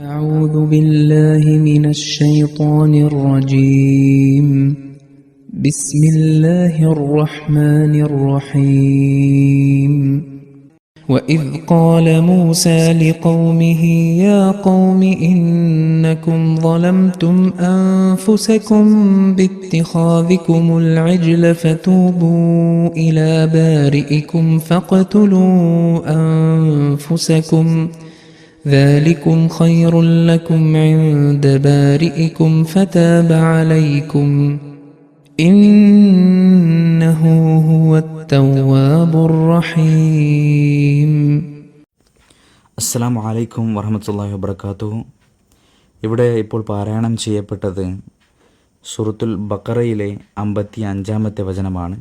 أعوذ بالله من الشيطان الرجيم. بسم الله الرحمن الرحيم. وإذ قال موسى لقومه يا قوم إنكم ظلمتم أنفسكم باتخاذكم العجل فتوبوا إلى بارئكم فاقتلوا أنفسكم. ذلكم خير لكم عند بارئكم فتاب عليكم إنه هو التواب الرحيم അസ്സാം വലൈക്കും വറഹമത്തല്ലാഹി വബർക്കാത്തു ഇവിടെ ഇപ്പോൾ പാരായണം ചെയ്യപ്പെട്ടത് സുറത്തുൽ ബക്കറയിലെ അമ്പത്തി അഞ്ചാമത്തെ വചനമാണ്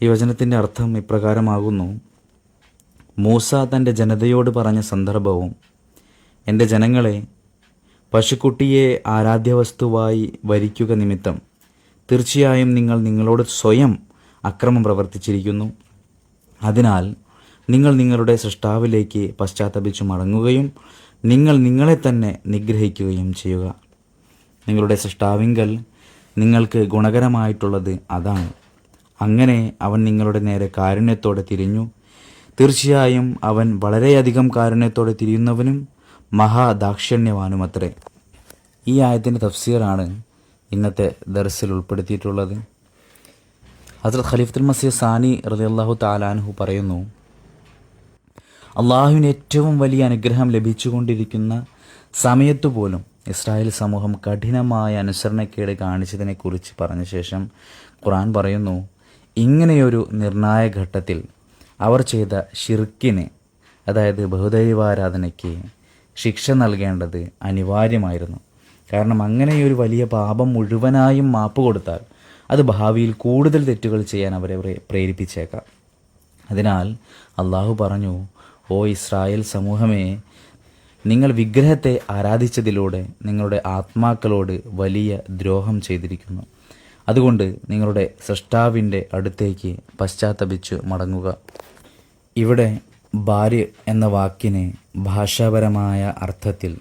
ഈ വചനത്തിൻ്റെ അർത്ഥം ഇപ്രകാരമാകുന്നു മൂസ തന്റെ ജനതയോട് പറഞ്ഞ സന്ദർഭവും എന്റെ ജനങ്ങളെ പശുക്കുട്ടിയെ ആരാധ്യവസ്തുവായി വരിക്കുക നിമിത്തം തീർച്ചയായും നിങ്ങൾ നിങ്ങളോട് സ്വയം അക്രമം പ്രവർത്തിച്ചിരിക്കുന്നു. അതിനാൽ നിങ്ങൾ നിങ്ങളുടെ സൃഷ്ടാവിലേക്ക് പശ്ചാത്തപിച്ചു മടങ്ങുകയും നിങ്ങൾ നിങ്ങളെ തന്നെ നിഗ്രഹിക്കുകയും ചെയ്യുക. നിങ്ങളുടെ സൃഷ്ടാവിങ്കൽ നിങ്ങൾക്ക് ഗുണകരമായിട്ടുള്ളത് അതാണ്. അങ്ങനെ അവൻ നിങ്ങളുടെ നേരെ കാരുണ്യത്തോടെ തിരിഞ്ഞു തീർച്ചയായും അവൻ വളരെയധികം കാരുണ്യത്തോടെ തിരിയുന്നവനും മഹാദാക്ഷിണ്യവാനുമത്രേ. ഈ ആയത്തിന്റെ തഫ്സീറാണ് ഇന്നത്തെ ദർസിൽ ഉൾപ്പെടുത്തിയിട്ടുള്ളത്. ഹസ്രത് ഖലീഫുൽ മസീദ് സാനി റളിയല്ലാഹു താലാൻഹു പറയുന്നു അള്ളാഹുവിന് ഏറ്റവും വലിയ അനുഗ്രഹം ലഭിച്ചുകൊണ്ടിരിക്കുന്ന സമയത്തു പോലും ഇസ്രായേൽ സമൂഹം കഠിനമായ അനുസരണക്കേട് കാണിച്ചതിനെക്കുറിച്ച് പറഞ്ഞ ശേഷം ഖുറാൻ പറയുന്നു ഇങ്ങനെയൊരു നിർണായക ഘട്ടത്തിൽ അവർ ചെയ്ത ഷിർക്കിന് അതായത് ബഹുദൈവാരാധനയ്ക്ക് ശിക്ഷ നൽകേണ്ടത് അനിവാര്യമായിരുന്നു. കാരണം അങ്ങനെ ഒരു വലിയ പാപം മുഴുവനായും മാപ്പ് കൊടുത്താൽ അത് ഭാവിയിൽ കൂടുതൽ തെറ്റുകൾ ചെയ്യാൻ അവരെ പ്രേരിപ്പിച്ചേക്കാം. അതിനാൽ അള്ളാഹു പറഞ്ഞു ഓ ഇസ്രായേൽ സമൂഹമേ നിങ്ങൾ വിഗ്രഹത്തെ ആരാധിച്ചതിലൂടെ നിങ്ങളുടെ ആത്മാക്കളോട് വലിയ ദ്രോഹം ചെയ്തിരിക്കുന്നു. അതുകൊണ്ട് നിങ്ങളുടെ സൃഷ്ടാവിന്റെ അടുത്തേക്ക് പശ്ചാത്തപിച്ചു മടങ്ങുക. ഇവിടെ ഭാര്യ എന്ന വാക്കിനെ ഭാഷാപരമായ അർത്ഥത്തിൽ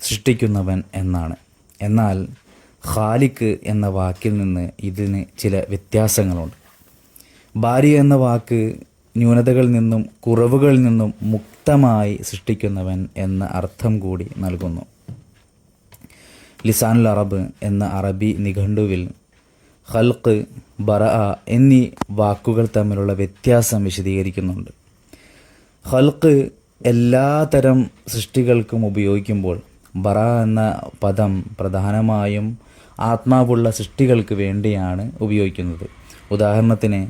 സൃഷ്ടിക്കുന്നവൻ എന്നാണ്. എന്നാൽ ഖാലിക്ക് എന്ന വാക്കിൽ നിന്ന് ഇതിന് ചില വ്യത്യാസങ്ങളുണ്ട്. ഭാര്യ എന്ന വാക്ക് ന്യൂനതകളിൽ നിന്നും കുറവുകളിൽ നിന്നും മുക്തമായി സൃഷ്ടിക്കുന്നവൻ എന്ന അർത്ഥം കൂടി നൽകുന്നു. ലിസാനുൽ അറബ് എന്ന അറബി നിഘണ്ടുവിൽ ഖൽക്ക് ബറ എന്നീ വാക്കുകൾ തമ്മിലുള്ള വ്യത്യാസം വിശദീകരിക്കുന്നുണ്ട്. ഖൽക്ക് എല്ലാതരം സൃഷ്ടികൾക്കും ഉപയോഗിക്കുമ്പോൾ ബറ എന്ന പദം പ്രധാനമായും ആത്മാവുള്ള സൃഷ്ടികൾക്ക് വേണ്ടിയാണ് ഉപയോഗിക്കുന്നത്. ഉദാഹരണത്തിന്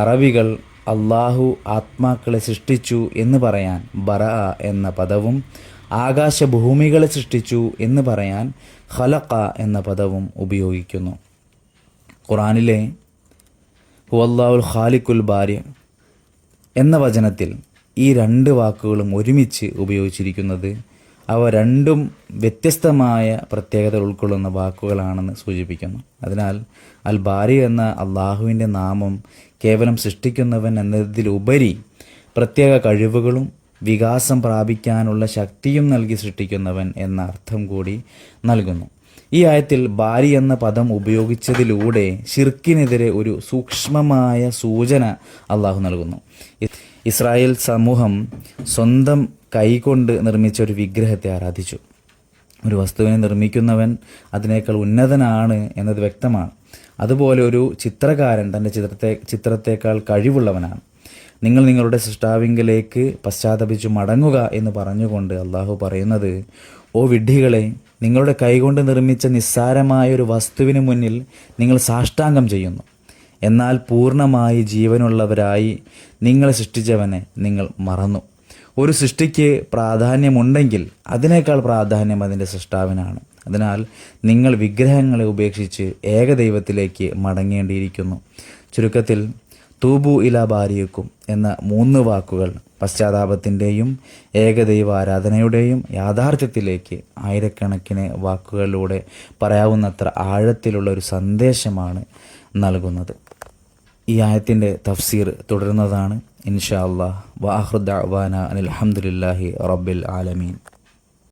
അറബികൾ അള്ളാഹു ആത്മാക്കളെ സൃഷ്ടിച്ചു എന്ന് പറയാൻ ബറ എന്ന പദവും ആകാശഭൂമികളെ സൃഷ്ടിച്ചു എന്ന് പറയാൻ ഖലഖ എന്ന പദവും ഉപയോഗിക്കുന്നു. ഖുറാനിലെ ഹുവല്ലാഹുൽ ഖാലിക്കുൽ ഭാര്യ എന്ന വചനത്തിൽ ഈ രണ്ട് വാക്കുകളും ഒരുമിച്ച് ഉപയോഗിച്ചിരിക്കുന്നത് അവ രണ്ടും വ്യത്യസ്തമായ പ്രത്യേകത ഉൾക്കൊള്ളുന്ന വാക്കുകളാണെന്ന് സൂചിപ്പിക്കുന്നു. അതിനാൽ അൽ ബാരി എന്ന അള്ളാഹുവിന്റെ നാമം കേവലം സൃഷ്ടിക്കുന്നവൻ എന്നതിലുപരി പ്രത്യേക കഴിവുകളും വികാസം പ്രാപിക്കാനുള്ള ശക്തിയും നൽകി സൃഷ്ടിക്കുന്നവൻ എന്ന അർത്ഥം കൂടി നൽകുന്നു. ഈ ആയത്തിൽ ബാരി എന്ന പദം ഉപയോഗിച്ചതിലൂടെ ഷിർക്കിനെതിരെ ഒരു സൂക്ഷ്മമായ സൂചന അള്ളാഹു നൽകുന്നു. ഇസ്രായേൽ സമൂഹം സ്വന്തം കൈകൊണ്ട് നിർമ്മിച്ച ഒരു വിഗ്രഹത്തെ ആരാധിച്ചു. ഒരു വസ്തുവിനെ നിർമ്മിക്കുന്നവൻ അതിനേക്കാൾ ഉന്നതനാണ് എന്നത് വ്യക്തമാണ്. അതുപോലെ ഒരു ചിത്രകാരൻ തന്റെ ചിത്രത്തെ ചിത്രത്തേക്കാൾ കഴിവുള്ളവനാണ്. നിങ്ങൾ നിങ്ങളുടെ സൃഷ്ടാവിങ്കിലേക്ക് പശ്ചാത്തപിച്ചു മടങ്ങുക എന്ന് പറഞ്ഞുകൊണ്ട് അള്ളാഹു പറയുന്നത് ഓ വിഡ്ഢികളെ നിങ്ങളുടെ കൈകൊണ്ട് നിർമ്മിച്ച നിസ്സാരമായ ഒരു വസ്തുവിന് മുന്നിൽ നിങ്ങൾ സാഷ്ടാംഗം ചെയ്യുന്നു. എന്നാൽ പൂർണമായി ജീവനുള്ളവരായി നിങ്ങളെ സൃഷ്ടിച്ചവനെ നിങ്ങൾ മറന്നു. ഒരു സൃഷ്ടിക്ക് പ്രാധാന്യമുണ്ടെങ്കിൽ അതിനേക്കാൾ പ്രാധാന്യം അതിന്റെ സൃഷ്ടാവിനാണ്. അതിനാൽ നിങ്ങൾ വിഗ്രഹങ്ങളെ ഉപേക്ഷിച്ച് ഏകദൈവത്തിലേക്ക് മടങ്ങേണ്ടിയിരിക്കുന്നു. ചുരുക്കത്തിൽ തൂബു ഇല ബാരിയക്കും എന്ന മൂന്ന് വാക്കുകൾ പശ്ചാത്താപത്തിന്റെയും ഏകദൈവ ആരാധനയുടെയും യാഥാർത്ഥ്യത്തിലേക്ക് ആയിരക്കണക്കിന് വാക്കുകളിലൂടെ പറയാവുന്നത്ര ആഴത്തിലുള്ള ഒരു സന്ദേശമാണ് നൽകുന്നത്. ഈ ആയത്തിന്റെ തഫ്സീർ തുടരുന്നതാണ്. ഇൻഷാ അള്ളാഹ്. വാഹൃദ് അനിൽ അലഹമുല്ലാഹി റബ്ബിൽ ആലമീൻ.